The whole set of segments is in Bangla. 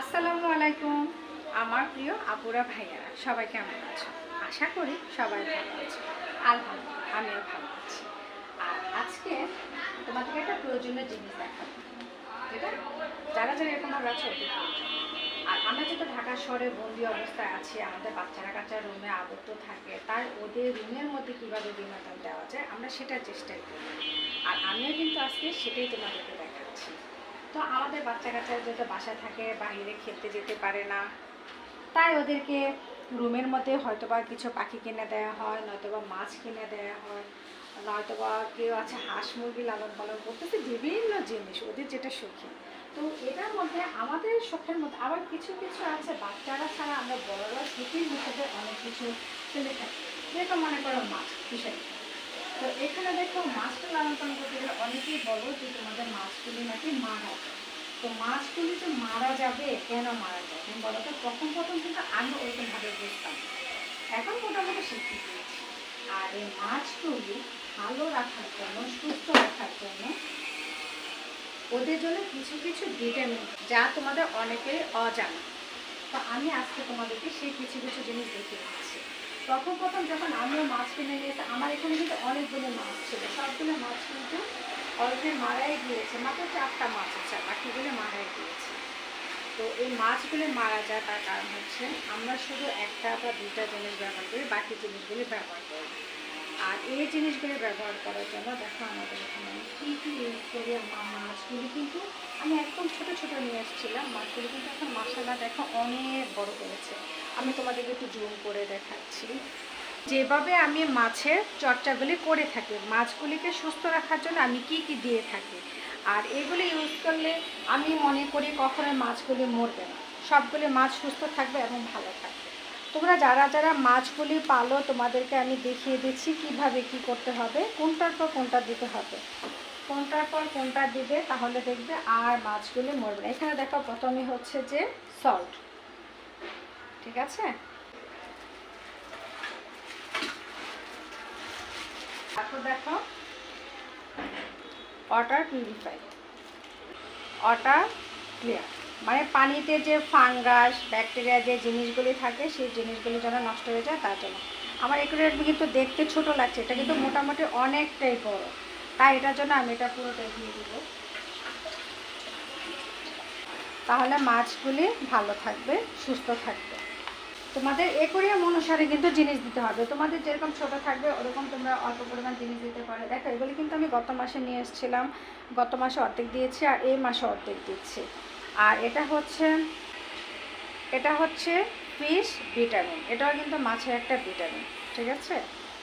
আসসালামু আলাইকুম। আমার প্রিয় আপুরা, ভাইয়ারা, সবাই কেমন আছো? আশা করি সবাই ভালো আছে। আলহামদুলিল্লাহ, আমিও ভালো আছি। আর আজকে তোমাদেরকে একটা প্রয়োজনীয় জিনিস দেখাবো। যেটা যারা যারা এরকম ভাবে আছে আর আমরা যেহেতু ঢাকা শহরে বন্দি অবস্থায় আছি, আমাদের বাচ্চারা কাচ্চা রুমে আবদ্ধ থাকে, তাই ওদের রুমের মধ্যে কীভাবে বিনোদন দেওয়া যায়, আমরা সেটার চেষ্টাই করি। আর আমিও কিন্তু আজকে সেটাই তোমাদেরকে দেখাচ্ছি তো আমাদের বাচ্চা কাচ্চা যেহেতু বাসায় থাকে, বাইরে খেলতে যেতে পারে না, তাই ওদেরকে রুমের মধ্যে হয়তোবা কিছু পাখি কিনে দেওয়া হয়, নয়তোবা মাছ কিনে দেওয়া হয়, নয়তোবা কেউ আছে হাঁস মুরগি লালন পালন করতেছে, বিভিন্ন জিনিস, ওদের যেটা সুখী। তো এটার মধ্যে আমাদের শখের মধ্যে আবার কিছু কিছু আছে, বাচ্চারা ছাড়া আমরা বড়রা সুখীর হিসেবে অনেক কিছু ফেলে থাকি। যেরকম মনে করো মাছ ফিশারি তো এখানে দেখো মাছটা লালন পালন করতে গেলে অনেকেই বলো যে তোমাদের মাছগুলি নাকি মারা যায়। তো মাছগুলি যে মারা যাবে, কেন মারা যায়? তুমি বলো তো, প্রথম প্রথম কিন্তু আমি ওইরকমভাবে বুঝতাম। এখন মোটামুটি শিখতে পেরেছি। আর এই মাছগুলি ভালো রাখার জন্য, সুস্থ রাখার জন্য ওদের জন্য কিছু কিছু ভিটামিন যা তোমাদের অনেকেরই অজানা। তো আমি আজকে তোমাদেরকে সেই কিছু কিছু জিনিস দেখিয়ে দিচ্ছি। প্রথম প্রথম যখন আমিও মাছ কিনে নিয়েছি আমার এখানে কিন্তু অনেকগুলো মাছ ছিল। সবগুলো মাছ কিন্তু অলরেডি মারাই গিয়েছে। মাত্র চারটা মাছ আছে বাকিগুলো মারাই গিয়েছে। তো এই মাছগুলো মারা যায় তার কারণ হচ্ছে, আমরা শুধু একটা বা দুটা জিনিস ব্যবহার করি, বাকি জিনিসগুলি ব্যবহার করি আর এই জিনিসগুলি ব্যবহার করার জন্য দেখো আমাদের এখানে কী কী ইউজ করি মাছগুলি কিন্তু আমি একদম ছোট ছোট নিয়ে এসেছিলাম। মাছগুলি কিন্তু এখন মশলা দেখো অনেক বড় হয়েছে। আমি তোমাদেরকে একটু জুম করে দেখাচ্ছি। যেভাবে আমি মাছের চর্চাগুলি করে থাকি, মাছগুলিকে সুস্থ রাখার জন্য আমি কি কি দিয়ে থাকি, আর এগুলি ইউজ করলে আমি মনে করি কখনোই মাছগুলি মরবে না। সবগুলি মাছ সুস্থ থাকবে এবং ভালো থাকবে। তোমরা যারা যারা মাছগুলি পালো, তোমাদেরকে আমি দেখিয়ে দিচ্ছি কীভাবে কি করতে হবে, কোনটার পর কোনটা দিতে হবে। কোনটার পর কোনটা দিবে, তাহলে দেখবে আর মাছগুলি মরবে না। এখানে দেখো প্রথমে হচ্ছে যে সল্ট ঠিক আছে? তারপর দেখো। ক্লিয়ার মানে পানিতে যে ফাঙ্গাস ব্যাকটেরিয়া যে জিনিসগুলি থাকে, সেই জিনিসগুলি যেন নষ্ট হয়ে যায়, তার জন্য। আমার এগুলো কিন্তু দেখতে ছোট লাগছে, এটা কিন্তু মোটামুটি অনেকটাই বড়। তাই এটার জন্য আমি এটা পুরোটাই দিয়ে দিব। তাহলে মাছগুলি ভালো থাকবে, সুস্থ থাকবে। তোমাদের একরিয়াম অনুসারে কিন্তু জিনিস দিতে হবে। তোমাদের যেরকম ছোট থাকবে, ওরকম তোমরা অল্প পরিমাণ জিনিস দিতে পারো। দেখো, এগুলি কিন্তু আমি গত মাসে নিয়ে এসেছিলাম। গত মাসে অর্ধেক দিয়েছি আর এই মাসে অর্ধেক দিচ্ছি। আর এটা হচ্ছে এটা হচ্ছে ফিশ ভিটামিন এটাও কিন্তু মাছের একটা ভিটামিন ঠিক আছে?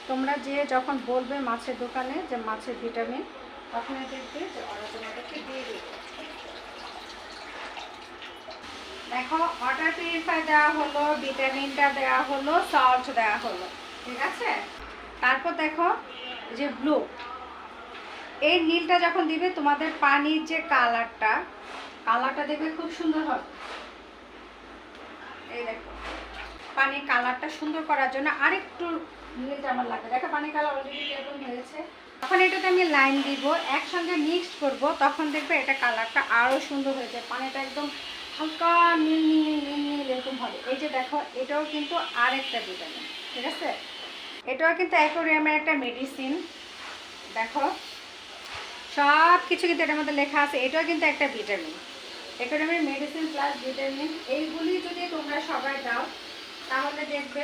তোমরা যে যখন বলবে মাছের দোকানে যে মাছের ভিটামিন তখন দেখবে যে ওরা তোমাদেরকে দিয়ে দেবে দেখো ওয়াটার পিউরিফাই দেওয়া হলো ভিটামিনটা দেওয়া হলো সল্ট দেওয়া হলো, ঠিক আছে? তারপর দেখো যে ব্লু এই নীলটা যখন দিবে, তোমাদের পানির যে কালারটা কালারটা দেখবে খুব সুন্দর হবে এই দেখো, পানির কালারটা সুন্দর করার জন্য আরেকটু নীলটা আমার লাগবে। দেখো, পানির কালার অলরেডি এরকম হয়েছে। তখন এটাতে আমি লাইন দিব, একসঙ্গে মিক্সড করব, তখন দেখবে এটা কালারটা আরও সুন্দর হয়েছে পানিটা একদম হালকা নীল নীল নীল নীল এরকম হবে। এই যে দেখো, এটাও কিন্তু আরেকটা ভিটামিন ঠিক আছে? এটাও কিন্তু অ্যাকোরিয়ামের একটা মেডিসিন। দেখো সব কিছু কিন্তু এটার মধ্যে লেখা আছে। এটাও কিন্তু একটা ভিটামিন। অ্যাকোরিয়ামের মেডিসিন প্লাস ভিটামিন, এইগুলি যদি তোমরা সবাই দাও, তাহলে দেখবে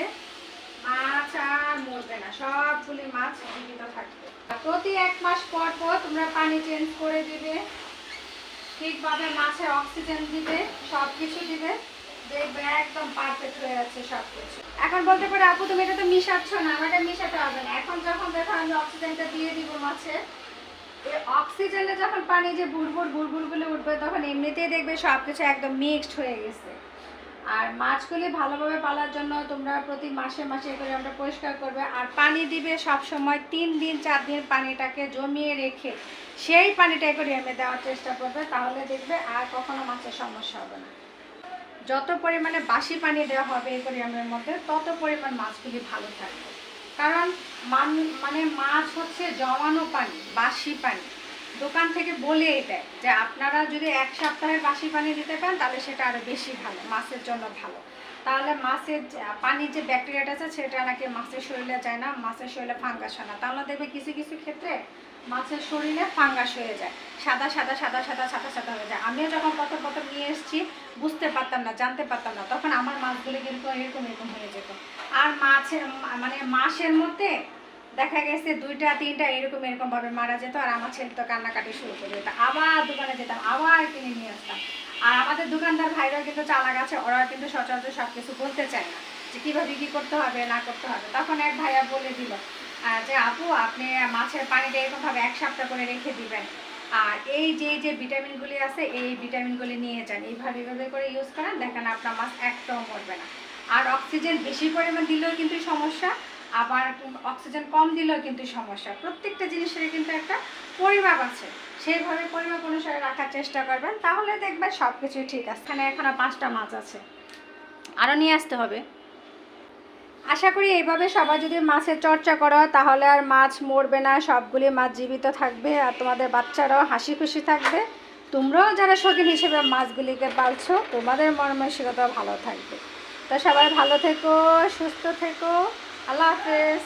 মাছ আর মরবে না। সবগুলি মাছ জীবিত থাকবে। আর প্রতি এক মাস পর পর তোমরা পানি চেঞ্জ করে দিবে। ঠিকভাবে মাছে অক্সিজেন দিবে, সবকিছু দিবে, দেখবে একদম পারফেক্ট হয়ে যাচ্ছে সব কিছু এখন বলতে পারে, আপু, তুমি এটা তো মিশাচ্ছ না আমাকে মিশাতে হবে না। এখন যখন দেখো আমি অক্সিজেনটা দিয়ে দিব মাছে, এই অক্সিজেনে যখন পানি যে বুড়বুড় বুড়বুড়গুলো উঠবে, তখন এমনিতেই দেখবে সব কিছু একদম মিক্সড হয়ে গেছে। আর মাছগুলি ভালোভাবে পালার জন্য তোমরা প্রতি মাসে মাসে করে আমরা পরিষ্কার করবে। আর পানি দিবে সব সময় তিন দিন, চার দিন পানিটাকে জমিয়ে রেখে সেই পানিটা করে এমে দেওয়ার চেষ্টা করবে, তাহলে দেখবে আর কখনো মাছের সমস্যা হবে না। যত পরিমাণে বাসি পানি দেওয়া হবে একুরিয়ামের মধ্যে, তত পরিমাণ মাছগুলি ভালো থাকবে। কারণ মান মানে মাছ হচ্ছে জমানো পানি, বাসি পানি। দোকান থেকে বলেই দেয় যে আপনারা যদি এক সপ্তাহের বাসি পানি দিতে পারেন, তাহলে সেটা আরও বেশি ভালো, মাছের জন্য ভালো। তাহলে মাছের পানির যে ব্যাকটেরিয়াটা আছে, সেটা নাকি মাছের শরীরে যায় না, মাছের শরীরে ফাঙ্গাস হয় না। তাহলে দেখবে কিছু কিছু ক্ষেত্রে মাছের শরীরে ফাঙ্গাস হয়ে যায়। সাদা সাদা সাদা সাদা সাদা সাদা হয়ে যায়। আমিও যখন প্রথম প্রথম নিয়ে এসেছি, বুঝতে পারতাম না, জানতে পারতাম না। তখন আমার মাছগুলো কিন্তু এরকম এরকম হয়ে যেত। আর মাছের মানে মাসের মধ্যে দেখা গেছে দুইটা, তিনটা, এরকম এরকম ভাবে মারা যেত আর আমার ছেলে তো কান্নাকাটি শুরু করে দিত। আবার দোকানে যেতাম, আবার কিনে নিয়ে আসতাম। আর আমাদের দোকানদার ভাইরা কিন্তু চালাক আছে ওরা কিন্তু সচরাচর সব কিছু বলতে চায় না যে কীভাবে কী করতে হবে, না করতে হবে। তখন এক ভাইয়া বলে দিল যে আপু, আপনি মাছের পানিটা এরকমভাবে এক সপ্তাহ করে রেখে দিবেন। আর এই যে যে ভিটামিনগুলি আছে, এই ভিটামিনগুলি নিয়ে যান। এইভাবে এইভাবে করে ইউজ করেন, দেখেন আপনার মাছ একটাও মরবে না। আর অক্সিজেন বেশি পরিমাণ দিলেও কিন্তু সমস্যা। আবার অক্সিজেন কম দিলেও কিন্তু সমস্যা। প্রত্যেকটা জিনিসের কিন্তু একটা পরিমাপ আছে। সেইভাবে পরিমাপ অনুসারে রাখার চেষ্টা করবেন, তাহলে দেখবেন সব কিছুই ঠিক আছে। এখানে এখনও পাঁচটা মাছ আছে। আরও নিয়ে আসতে হবে। আশা করি এইভাবে সবাই যদি মাছের চর্চা করো, তাহলে আর মাছ মরবে না, সবগুলি মাছ জীবিত থাকবে আর তোমাদের বাচ্চারাও হাসি খুশি থাকবে। তোমরাও যারা শৌখিন হিসেবে মাছগুলিকে পালছো, তোমাদের মানসিকতাও ভালো থাকবে। তো সবাই ভালো থেকো, সুস্থ থেকো। আল্লাহ হাফেজ